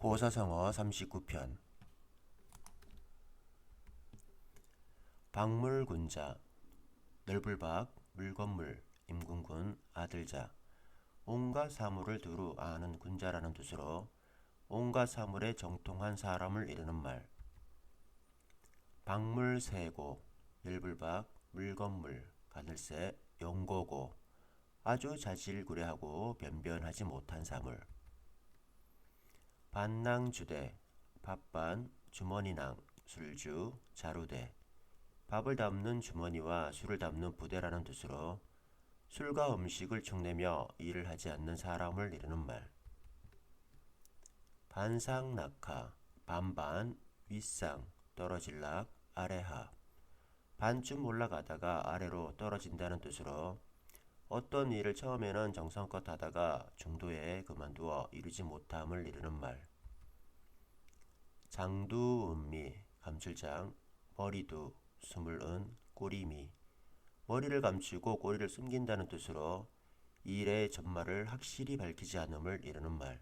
고사성어 39편. 박물군자 널불박 물건물 임군군 아들자. 온갖 사물을 두루 아는 군자라는 뜻으로 온갖 사물에 정통한 사람을 이르는 말. 박물세고 열불박 물건물 가늘새 용고고. 아주 자질구레하고 변변하지 못한 사물 반낭주대 밥반 주머니낭 술주 자루대. 밥을 담는 주머니와 술을 담는 부대라는 뜻으로 술과 음식을 축내며 일을 하지 않는 사람을 이르는 말. 반상낙하 반반 윗상 떨어질락 아래하. 반쯤 올라가다가 아래로 떨어진다는 뜻으로 어떤 일을 처음에는 정성껏 하다가 중도에 그만두어 이루지 못함을 이르는 말. 장두 은미 감출장 머리두 스물은 꼬리미 머리를 감추고 꼬리를 숨긴다는 뜻으로 일의 전말을 확실히 밝히지 않음을 이르는 말.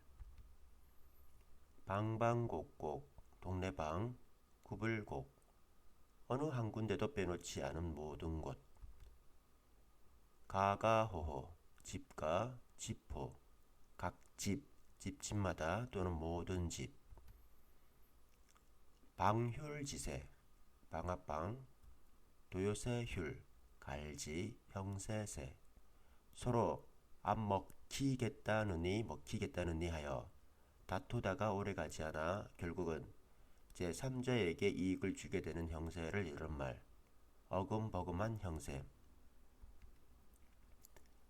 방방곡곡 동네방 구불곡 어느 한 군데도 빼놓지 않은 모든 곳 가가호호 집가 집호 각 집 집집마다 또는 모든 집. 방휼지세 방앗방 도요새휼 갈지 형세세. 서로 안 먹히겠다느니 먹히겠다느니 하여 다투다가 오래가지 않아 결국은 제3자에게 이익을 주게 되는 형세를 이른 말. 어금버금한 형세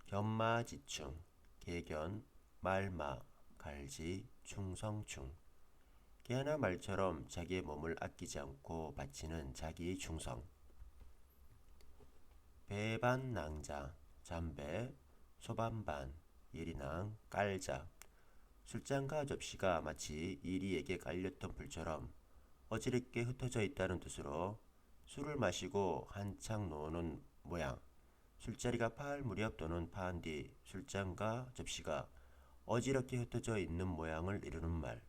견마지충, 개견, 말마, 갈지, 충성충. 개나 말처럼 자기의 몸을 아끼지 않고 바치는 자기의 충성. 배반낭자, 잠배, 소반반, 예리낭, 깔자. 술잔과 접시가 마치 이리에게 깔렸던 불처럼 어지럽게 흩어져 있다는 뜻으로 술을 마시고 한창 노는 모양. 술자리가 파할 무렵 또는 파한 뒤 술잔과 접시가 어지럽게 흩어져 있는 모양을 이루는 말.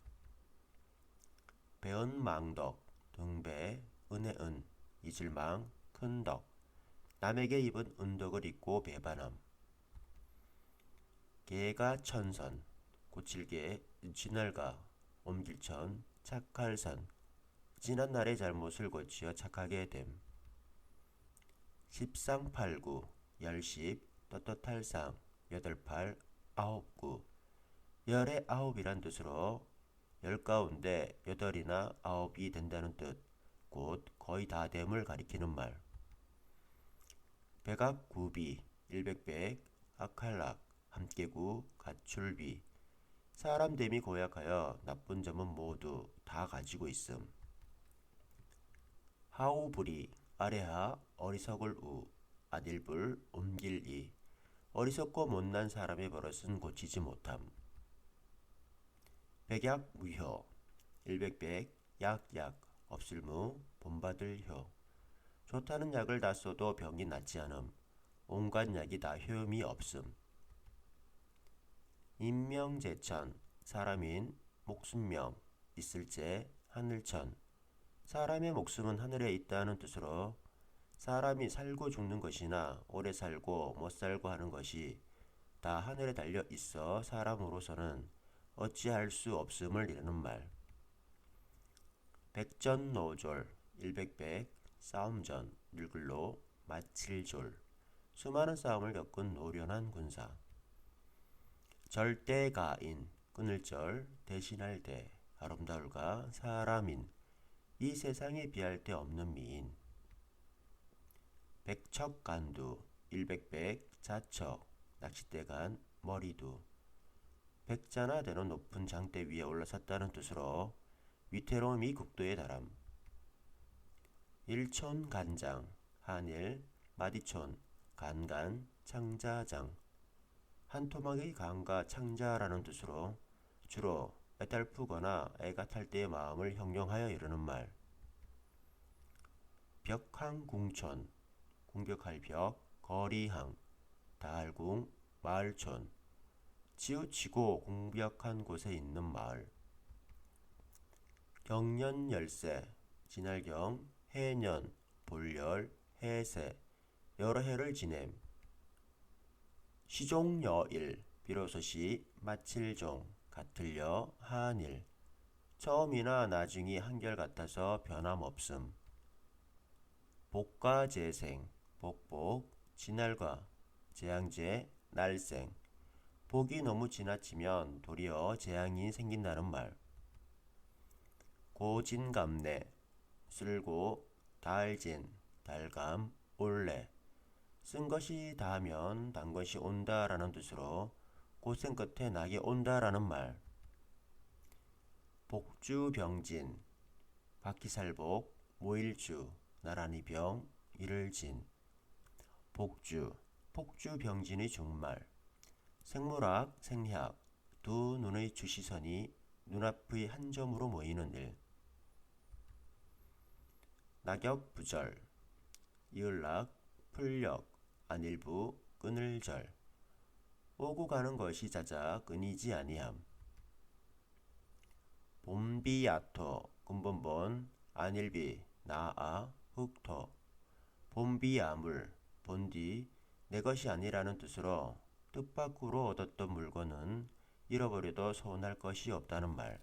배은 망덕, 등배, 은혜은, 이질망, 큰덕. 남에게 입은 은덕을 입고 배반함. 개가 천선, 고칠개, 진할가, 옮길천, 착할선. 지난 날의 잘못을 고치어 착하게 됨. 십상팔구, 열십, 떳떳할상, 여덟팔, 아홉구. 열의 아홉이란 뜻으로 열 가운데 여덟이나 아홉이 된다는 뜻, 곧 거의 다 됨을 가리키는 말. 백악구비, 일백백, 악할락, 함께구, 가출비. 사람 됨이 고약하여 나쁜 점은 모두 다 가지고 있음. 하우부리, 아래하, 어리석을 우, 아딜불 옮길이 어리석고 못난 사람의 버릇은 고치지 못함. 백약 무효 일백백 약약 없을무 본받을 효 좋다는 약을 다 써도 병이 낫지 않음. 온갖 약이 다 효험이 없음. 인명제천 사람인 목숨명 있을제 하늘천 사람의 목숨은 하늘에 있다는 뜻으로 사람이 살고 죽는 것이나 오래 살고 못 살고 하는 것이 다 하늘에 달려 있어 사람으로서는 어찌할 수 없음을 이르는 말. 백전노졸, 일백백, 싸움전, 늙을로, 마칠졸, 수많은 싸움을 겪은 노련한 군사. 절대가인, 끊을 절, 대신할 대, 아름다울가, 사람인, 이 세상에 비할 데 없는 미인. 백척간두, 일백백, 자척, 낚싯대간, 머리두. 백자나 되는 높은 장대 위에 올라섰다는 뜻으로 위태로움이 극도에 달함. 일촌 간장, 한일, 마디촌, 간간, 창자장. 한 토막의 간과 창자라는 뜻으로 주로 애달프거나 애가 탈 때의 마음을 형용하여 이르는 말. 벽항궁촌, 공격할 벽, 거리항, 달궁, 마을촌, 치우치고 공벽한 곳에 있는 마을. 경년 열세 진할경 해년 볼열 해세 여러 해를 지냄. 시종여일 비로소시 마칠종 같을려 한일. 처음이나 나중이 한결같아서 변함없음. 복과재생 복복 진할과 재앙제 날생. 복이 너무 지나치면 도리어 재앙이 생긴다는 말. 고진감내 쓸고 달진 달감 올래 쓴 것이 다하면 단 것이 온다라는 뜻으로 고생 끝에 낙이 온다라는 말. 복주병진 바퀴살복 모일주 나란히 병 이를 진 복주. 폭주병진의 중말. 생물학 생리학. 두 눈의 주시선이 눈앞의 한 점으로 모이는 일. 낙엽 부절. 이을락 풀력 안일부 끊을절. 오고 가는 것이 잦아 끊이지 아니함. 봄비야토 근본본 안일비 나아 흑토. 봄비야물 본디 내 것이 아니라는 뜻으로 뜻밖으로 얻었던 물건은 잃어버려도 서운할 것이 없다는 말